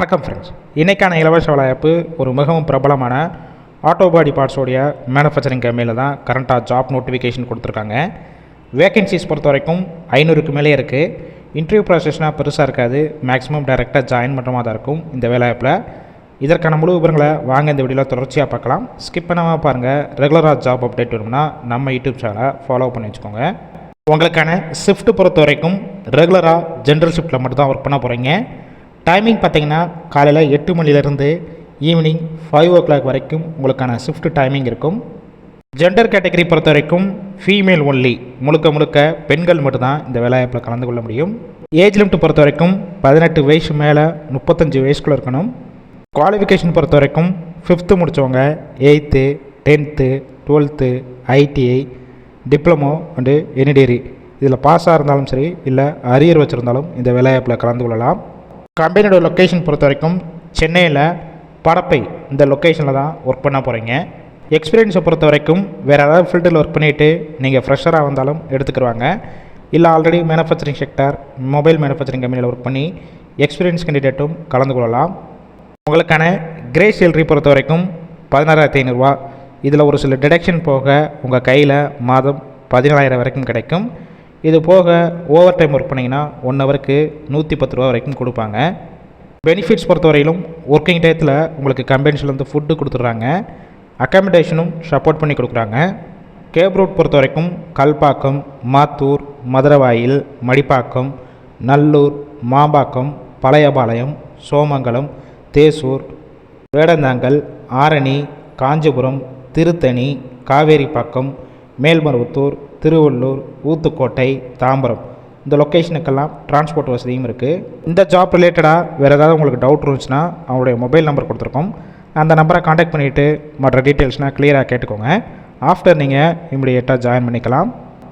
வணக்கம் ஃப்ரெண்ட்ஸ் இன்றைக்கான இலவச வலையப்பு ஒரு மிகவும் பிரபலமான ஆட்டோ பாடி பார்ட்ஸோடைய மேனுஃபேக்சரிங் கம்பெனியில் தான் கரண்ட்டாக ஜாப் நோட்டிஃபிகேஷன் கொடுத்துருக்காங்க. வேகன்சிஸ் பொறுத்த வரைக்கும் ஐநூறுக்கு மேலே இருக்குது இன்டர்வியூ ப்ராசஸ்னால் பெருசாக இருக்காது. மேக்ஸிமம் டைரெக்டாக ஜாயின் பண்ணுற மாதிரி தான் இருக்கும் இந்த வேலைவாய்ப்பில். இதற்கான முழு விவரங்களை வாங்க இந்த வீடியோவில் தொடர்ச்சியாக பார்க்கலாம். ஸ்கிப் பண்ணாமல் பாருங்கள் ரெகுலராக ஜாப் அப்டேட் வேணும்னா நம்ம யூடியூப் சேனலை ஃபாலோ பண்ணி வச்சுக்கோங்க. உங்களுக்கான ஷிஃப்ட் பொறுத்த வரைக்கும் ரெகுலராக ஜென்ரல் ஷிஃப்ட்டில் மட்டும் தான் ஒர்க் பண்ண போகிறீங்க டைமிங் பார்த்தீங்கன்னா காலையில் எட்டு மணிலேருந்து ஈவினிங் ஃபைவ் ஓ கிளாக் வரைக்கும் உங்களுக்கான ஷிஃப்ட் டைமிங் இருக்கும். ஜெண்டர் கேட்டகரி பொறுத்த வரைக்கும் ஃபீமேல் ஒன்லி முழுக்க முழுக்க பெண்கள் மட்டும்தான் இந்த வேலைவாய்ப்பில் கலந்து கொள்ள முடியும். ஏஜ் லிமிட் பொறுத்த வரைக்கும் பதினெட்டு வயசு மேலே முப்பத்தஞ்சு வயசுக்குள்ளே இருக்கணும். குவாலிஃபிகேஷன் பொறுத்த வரைக்கும் ஃபிஃப்த்து முடித்தவங்க eighth tenth twelfth ITI diploma and any degree இதில் பாஸாக இருந்தாலும் சரி இல்லை அரியர் வச்சுருந்தாலும் இந்த வேலைவாய்ப்பில் கலந்து கொள்ளலாம். கம்பெனியோட லொக்கேஷன் பொறுத்த வரைக்கும் சென்னையில் படப்பை இந்த லொக்கேஷனில் தான் ஒர்க் பண்ண போகிறீங்க எக்ஸ்பீரியன்ஸை பொறுத்த வரைக்கும் வேறு ஏதாவது ஃபீல்டில் ஒர்க் பண்ணிவிட்டு நீங்கள் ஃப்ரெஷராக வந்தாலும் எடுத்துக்கிடுவாங்க இல்லை already manufacturing sector mobile manufacturing கம்பெனியில் ஒர்க் பண்ணி எக்ஸ்பீரியன்ஸ் கேண்டிடேட்டும் கலந்து கொள்ளலாம். உங்களுக்கான கிரே சேலரி பொறுத்த வரைக்கும் பதினாறாயிரத்தி ஐநூறுரூவா இதில் ஒரு சில டிடக்ஷன் போக உங்கள் கையில் மாதம் பதினாலாயிரம் வரைக்கும் கிடைக்கும். இது போக ஓவர் டைம் ஒர்க் பண்ணிங்கன்னா ஒன் ஹவருக்கு நூற்றி பத்து ரூபா வரைக்கும் கொடுப்பாங்க. பெனிஃபிட்ஸ் பொறுத்தவரையிலும் ஒர்க்கிங் டயத்தில் உங்களுக்கு கம்பெனிஸ்லேருந்து ஃபுட்டு கொடுத்துட்றாங்க. அக்காமடேஷனும் சப்போர்ட் பண்ணி கொடுக்குறாங்க. கேப் ரூட் பொறுத்த வரைக்கும் கல்பாக்கம் மாத்தூர் மதுரவாயில் மடிப்பாக்கம் நல்லூர் மாம்பாக்கம் பழையபாளையம் சோமங்கலம் தேசூர் வேடந்தாங்கல் ஆரணி காஞ்சிபுரம் திருத்தணி காவேரிப்பாக்கம் மேல்மருவத்தூர் திருவள்ளூர் ஊத்துக்கோட்டை தாம்பரம். இந்த லொக்கேஷனுக்கெல்லாம் டிரான்ஸ்போர்ட் வசதியும் இருக்குது இந்த ஜாப் ரிலேட்டடாக வேறு ஏதாவது உங்களுக்கு டவுட் இருந்துச்சுன்னா அவங்களுடைய மொபைல் நம்பர் கொடுத்துருக்கோம். அந்த நம்பரை காண்டாக்ட் பண்ணிவிட்டு மற்ற டீட்டெயில்ஸ்னால் கிளியராக கேட்டுக்கோங்க. ஆஃப்டர் நீங்கள் இம்மிடியேட்டாக ஜாயின் பண்ணிக்கலாம்.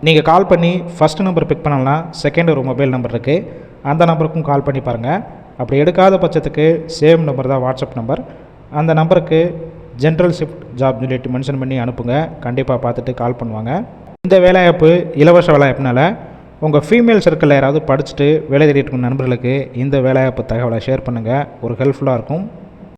நீங்கள் கால் பண்ணி ஃபஸ்ட் நம்பர் பிக் பண்ணலாம் செகண்ட் ஒரு மொபைல் நம்பர் இருக்குது அந்த நம்பருக்கும் கால் பண்ணி பாருங்கள் அப்படி எடுக்காத பட்சத்துக்கு சேம் நம்பர் தான் வாட்ஸ்அப் நம்பர் அந்த நம்பருக்கு general shift job relative mention பண்ணி அனுப்புங்க. கண்டிப்பாக பார்த்துட்டு கால் பண்ணுவாங்க. இந்த வேலைவாய்ப்பு இலவச வேலைவாய்ப்புனால உங்கள் ஃபீமேல் சர்க்கிளில் யாராவது படிச்சுட்டு வேலை தேடிட்டு இருக்கும் நண்பர்களுக்கு இந்த வேலைவாய்ப்பு தகவலை ஷேர் பண்ணுங்கள் ஒரு ஹெல்ப்ஃபுல்லாக இருக்கும்.